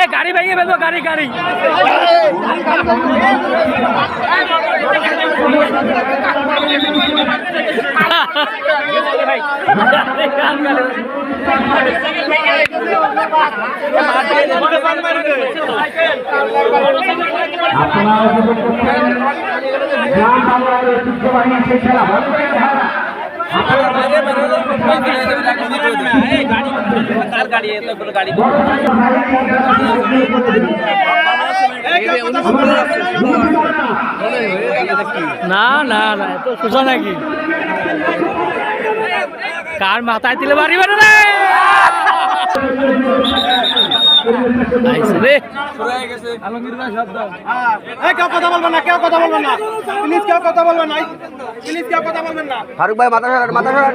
এ গাড়ি ভেঙে ফেলব গাড়ি গাড়ি। আপনারা করে খেলা না না না এত সোজা নাকি? কার মাথায় দিলে বাড়ি বেরো রে? আইছে রে। এই কেউ কথা বলবেন না কেউ কথা বলবেন না। প্লিজ কেউ কথা বলবেন না প্লিজ কেউ কথা বলবেন না। ফারুক ভাই মাথা সরান মাথা সরান।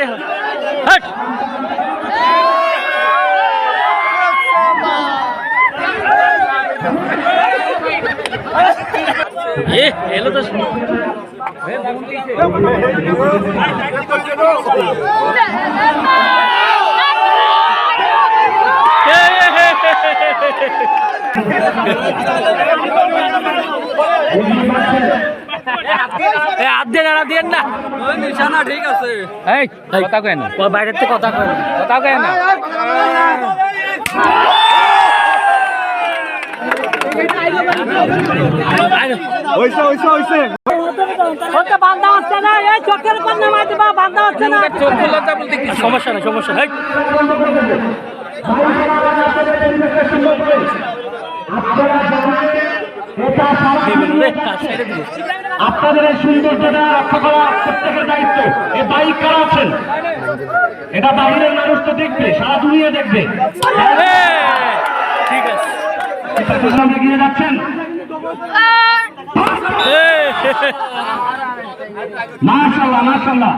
মেরে হাট এ এলো তো এ হাত দিয়ে না দিয়ে না। নিশানা ঠিক আছে এই কথা কয় না। বাইরের থেকে কথা কয় না। কথা কয় না। হইছে হইছে হইছে। চোখ খুললে বলতে কি সমস্যা না সমস্যা নাই। আপনাদের এই সৌন্দর্যটা রক্ষা করা প্রত্যেকের দায়িত্ব। এই বাইক কারা আছেন? এটা বাইরের মানুষ তো দেখবে সারা দুনিয়া দেখবে। ঠিক আছে। এগিয়ে যাচ্ছেন? মাশাল্লাহ মাশাল্লাহ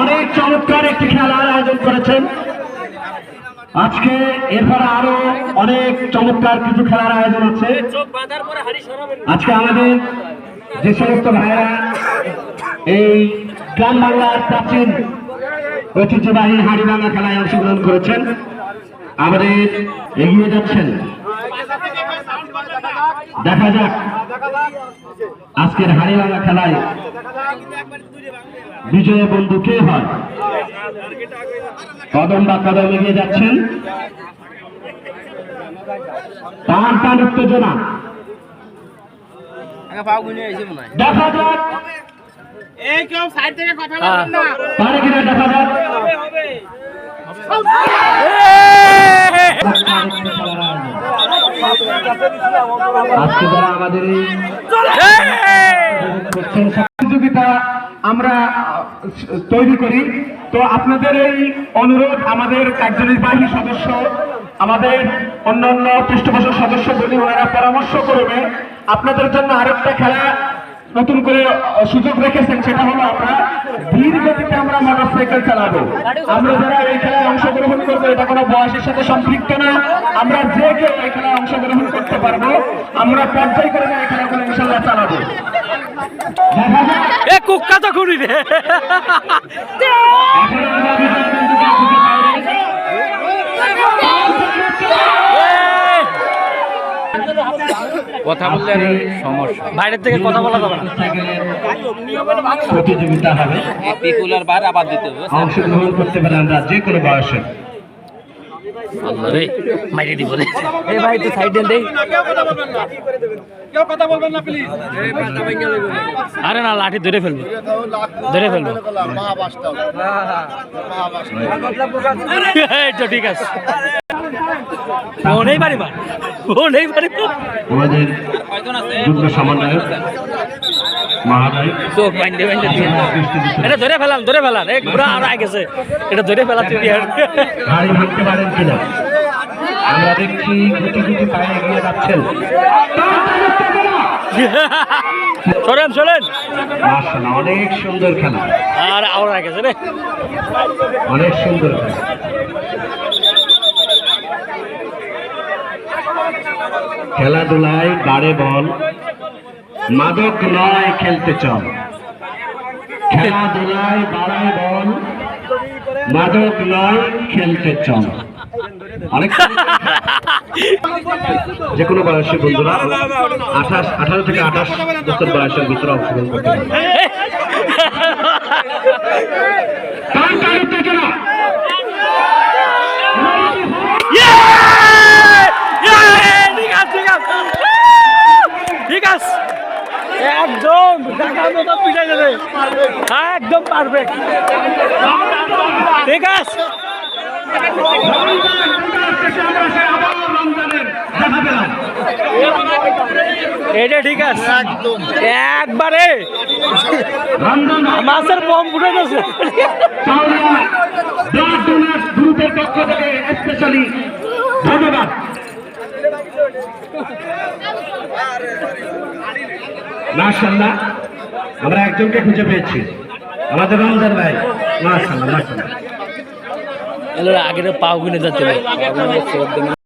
অনেক চমৎকার একটি খেলার আয়োজন করেছেন। আজকে এরপরে আরও অনেক চমৎকার কিছু খেলার আয়োজন আছে। আজকে আমাদের যে সমস্ত ভাইয়েরা এই গ্রাম বাংলার প্রাচীন ঐতিহ্যবাহী হাড়িভাঙা খেলায় অংশগ্রহণ করেছেন, আমাদের এগিয়ে যাচ্ছেন। দেখা যাক আজকের হাড়িভাঙা খেলায় বিজয় বন্ধু কে হয়? কদম বা কদম এগিয়ে যাচ্ছেন। টান টান উত্তেজনা। দেখা যাক। এই কেউ সাইড থেকে কথা বলবেন না। পারে কিনা দেখা যাক? আজকে যারা আমাদের এই আমরা তৈরি করি। তো আপনাদের এই অনুরোধ আমাদের কার্যনির্বাহী সদস্য, আমাদের অন্যান্য পৃষ্ঠপোষক সদস্য বলি, ওনারা পরামর্শ করবে। আপনাদের জন্য আরেকটা খেলা নতুন করে সুযোগ রেখেছেন, সেটা হলো আমরা ধীর গতিতে আমরা মোটর সাইকেল চালাবো। আমরা যারা এই খেলায় অংশগ্রহণ করব, এটা কোনো বয়সের সাথে সম্পৃক্ত না। আমরা যে কেউ এই খেলায় অংশগ্রহণ করতে পারব, আমরা পর্যায় করে এই খেলাগুলো ইনশাল্লাহ চালাবো। দেখা কুক্কা তো খুঁড়ি রে। কথা বললে সমস্যা। বাইরের থেকে কথা বলা যাবে না। প্রতিযোগিতা হবে। পিকুলার বার আবার দিতে হবে অংশগ্রহণ করতে পারেন আমরা যে কোনো বয়সে। রে মাইরে দিব রে এই ভাই তুই সাইড দেন দেই। কেউ কথা বলবেন না কেউ কথা বলবেন না প্লিজ আরে না লাঠি ধরে ফেলব। ধরে ফেলব। এই তো ঠিক আছে। ও নেই পারি মা ও নেই পারি আমাদের যুগ্ম সমন্বয়ক চোখ বাইন্দে বাইন্দে এটা ধরে ফেলাম ধরে ফেলাম। এক বুড়া আর গেছে। এটা ধরে ফেলাচ্ছি দিয়ে গাড়ি ভাঙতে পারেন কিনা? আমরা দেখছি গুটি গুটি পায়ে এগিয়ে যাচ্ছেন। সরেন সরেন। অনেক সুন্দর খেলা। আর আর আগে গেছে রে। অনেক সুন্দর খেলা। খেলাধুলায় বারে বল। মাদক নয় খেলতে চল খেলাধুলায় বাড়ায় বল মাদক নয় খেলতে চল অনেক যে কোনো বয়সী বন্ধুরা আঠাশ আঠারো থেকে আঠাশ বছর বয়সের ভিতরে অংশগ্রহণ করতে পারে কার কার উত্তেজনা? ঠিক আছে ঠিক আছে ঠিক আছে একদম দেখার মতো পিটাই যাবে একদম পারফেক্ট ঠিক আছে? এটা ঠিক আছে। একবারে। রমজান মাছের বম ফুটে গেছে। চাউলিয়া ব্লাড ডোনার্স গ্রুপের পক্ষ থেকে স্পেশালি ধন্যবাদ মাশাল্লাহ আমরা একজনকে খুঁজে পেয়েছি। আমাদের রমজান ভাই। মাসাল্লাহ মাসাল্লাহ আগের পাও কিনে যাচ্ছে